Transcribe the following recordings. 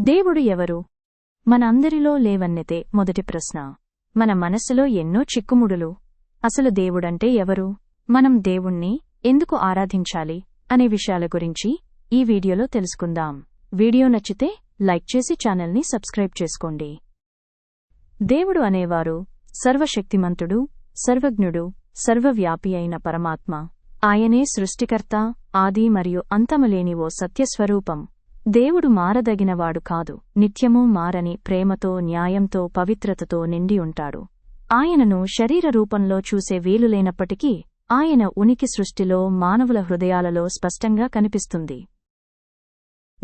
దేవుడు ఎవరు? మన అందరిలో లేవన్నెతే మొదటి ప్రశ్న. మన మనస్సులో ఎన్నో చిక్కుముడులు. అసలు దేవుడంటే ఎవరు? మనం దేవుణ్ణి ఎందుకు ఆరాధించాలి అనే విషయాల గురించి ఈ వీడియోలో తెలుసుకుందాం. వీడియో నచ్చితే లైక్ చేసి ఛానల్ని సబ్స్క్రైబ్ చేసుకోండి. దేవుడు అనేవారు సర్వశక్తిమంతుడు సర్వజ్ఞుడు సర్వవ్యాపి అయిన పరమాత్మ. ఆయనే సృష్టికర్త ఆది మరియు అంతములేని ఓ సత్యస్వరూపం. దేవుడు మారదగినవాడు కాదు. నిత్యమూ మారని ప్రేమతో న్యాయంతో పవిత్రతతో నిండి ఉంటాడు. ఆయనను శరీర రూపంలో చూసే వీలులేనప్పటికీ ఆయన ఉనికి సృష్టిలో మానవుల హృదయాలలో స్పష్టంగా కనిపిస్తుంది.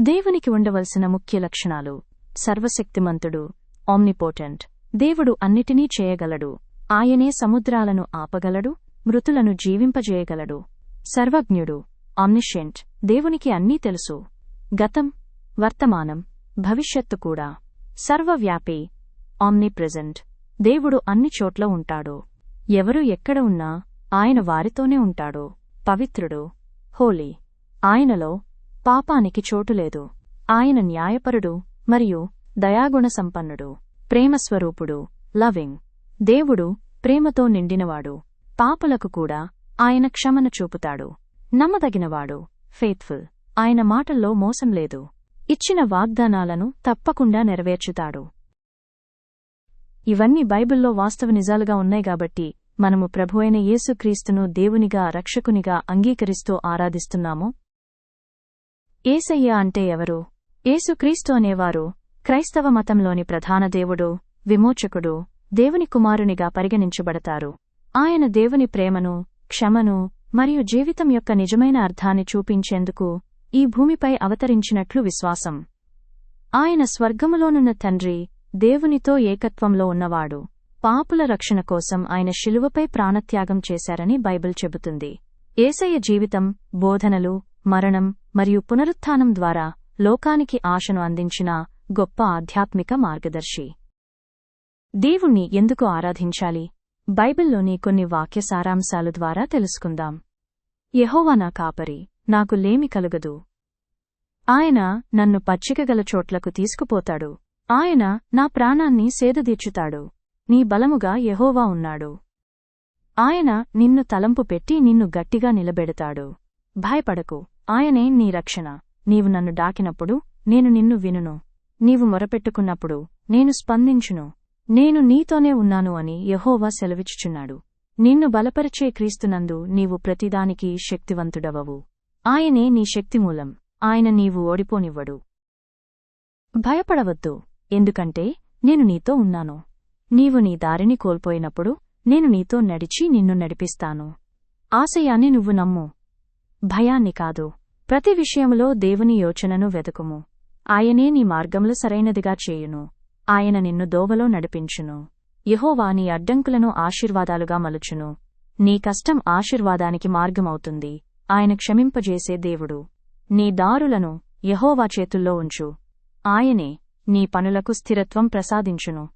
దేవునికి ఉండవలసిన ముఖ్య లక్షణాలు. సర్వశక్తిమంతుడు ఆమ్నిపోటెంట్ దేవుడు అన్నిటినీ చేయగలడు. ఆయనే సముద్రాలను ఆపగలడు మృతులను జీవింపజేయగలడు. సర్వజ్ఞుడు ఆమ్నిషెంట్ దేవునికి అన్నీ తెలుసు. గతం వర్తమానం భవిష్యత్తు కూడా. సర్వవ్యాపి ఆమ్ని ప్రెజెంట్ దేవుడు అన్ని చోట్ల ఉంటాడు. ఎవరు ఎక్కడ ఉన్నా ఆయన వారితోనే ఉంటాడు. పవిత్రుడు హోలీ. ఆయనలో పాపానికి చోటులేదు ఆయన న్యాయపరుడు మరియు దయాగుణ సంపన్నుడు ప్రేమస్వరూపుడు లవింగ్. దేవుడు ప్రేమతో నిండినవాడు. పాపలకు కూడా ఆయన క్షమన చూపుతాడు. నమ్మదగినవాడు ఫెయిత్ఫుల్ ఆయన మాటల్లో మోసం లేదు. ఇచ్చిన వాగ్దానాలను తప్పకుండా నెరవేర్చుతాడు. ఇవన్నీ బైబిల్లో వాస్తవ నిజాలుగా ఉన్నాయి కాబట్టి మనము ప్రభువైన యేసుక్రీస్తును దేవునిగా రక్షకునిగా అంగీకరిస్తూ ఆరాధిస్తున్నాము? ఏసయ్య అంటే ఎవరు? ఏసుక్రీస్తు అనేవారు క్రైస్తవ మతంలోని ప్రధాన దేవుడు విమోచకుడు దేవుని కుమారునిగా పరిగణించబడతారు. ఆయన దేవుని ప్రేమను క్షమను మరియు జీవితం యొక్క నిజమైన అర్థాన్ని చూపించేందుకు ఈ భూమిపై అవతరించినట్లు విశ్వాసం. ఆయన స్వర్గములోనున్న తండ్రి దేవునితో ఏకత్వంలో ఉన్నవాడు. పాపుల రక్షణ కోసం ఆయన శిలువపై ప్రాణత్యాగం చేశారని బైబిల్ చెబుతుంది. ఏసయ్య జీవితం బోధనలు మరణం మరియు పునరుత్థానం ద్వారా లోకానికి ఆశను అందించిన గొప్ప ఆధ్యాత్మిక మార్గదర్శి. దేవుణ్ణి ఎందుకు ఆరాధించాలి? బైబిల్లోని కొన్ని వాక్య సారాంశాలు ద్వారా తెలుసుకుందాం. యహోవా నా కాపరి నాకు లేమి కలుగదు. ఆయన నన్ను పచ్చికగల చోట్లకు తీసుకుపోతాడు. ఆయన నా ప్రాణాన్ని సేదదీర్చుతాడు. నీ బలముగా యహోవా ఉన్నాడు. ఆయన నిన్ను తలంపు పెట్టి నిన్ను గట్టిగా నిలబెడతాడు. భయపడకు. ఆయనే నీ రక్షణ. నీవు నన్ను డాకినప్పుడు నేను నిన్ను వినును. నీవు మొరపెట్టుకున్నప్పుడు నేను స్పందించును. నేను నీతోనే ఉన్నాను అని యహోవా సెలవిచ్చుచున్నాడు. నిన్ను బలపరిచే క్రీస్తునందు నీవు ప్రతిదానికి శక్తివంతుడవవు. ఆయనే నీ శక్తిమూలం. ఆయన నీవు ఓడిపోనివ్వడు. భయపడవద్దు ఎందుకంటే నేను నీతో ఉన్నాను. నీవు నీ దారిని కోల్పోయినప్పుడు నేను నీతో నడిచి నిన్ను నడిపిస్తాను. ఆశయాన్ని నువ్వు నమ్ము. భయాన్ని కాదు ప్రతి విషయంలో దేవుని యోచనను వెతుకుము. ఆయనే నీ మార్గంలో సరైనదిగా చేయును. ఆయన నిన్ను దోవలో నడిపించును. యహోవా నీ అడ్డంకులను ఆశీర్వాదాలుగా మలుచును. నీ కష్టం ఆశీర్వాదానికి మార్గమవుతుంది. ఆయన క్షమింపజేసే దేవుడు. నీ దారులను యహోవా చేతుల్లో ఉంచు. ఆయనే నీ పనులకు స్థిరత్వం ప్రసాదించును.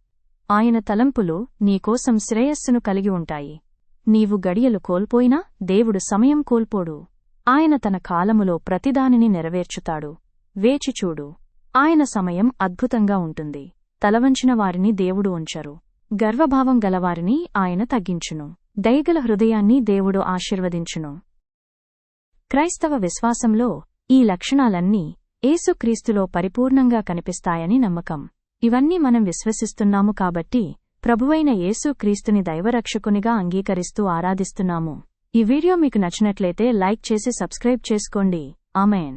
ఆయన తలంపులు నీకోసం శ్రేయస్సును కలిగి ఉంటాయి. నీవు గడియలు కోల్పోయినా దేవుడు సమయం కోల్పోడు. ఆయన తన కాలములో ప్రతిదానిని నెరవేర్చుతాడు. వేచిచూడు ఆయన సమయం అద్భుతంగా ఉంటుంది. తలవంచిన వారిని దేవుడు ఉంచరు. గర్వభావం గలవారిని ఆయన తగ్గించును. దయగల హృదయాన్ని దేవుడు ఆశీర్వదించును. క్రైస్తవ విశ్వాసంలో ఈ లక్షణాలన్నీ ఏసుక్రీస్తులో పరిపూర్ణంగా కనిపిస్తాయని నమ్మకం. ఇవన్నీ మనం విశ్వసిస్తున్నాము కాబట్టి ప్రభువైన యేసుక్రీస్తుని దైవరక్షకునిగా అంగీకరిస్తూ ఆరాధిస్తున్నాము. ఈ వీడియో మీకు నచ్చినట్లయితే లైక్ చేసి సబ్స్క్రైబ్ చేసుకోండి. ఆమెన్.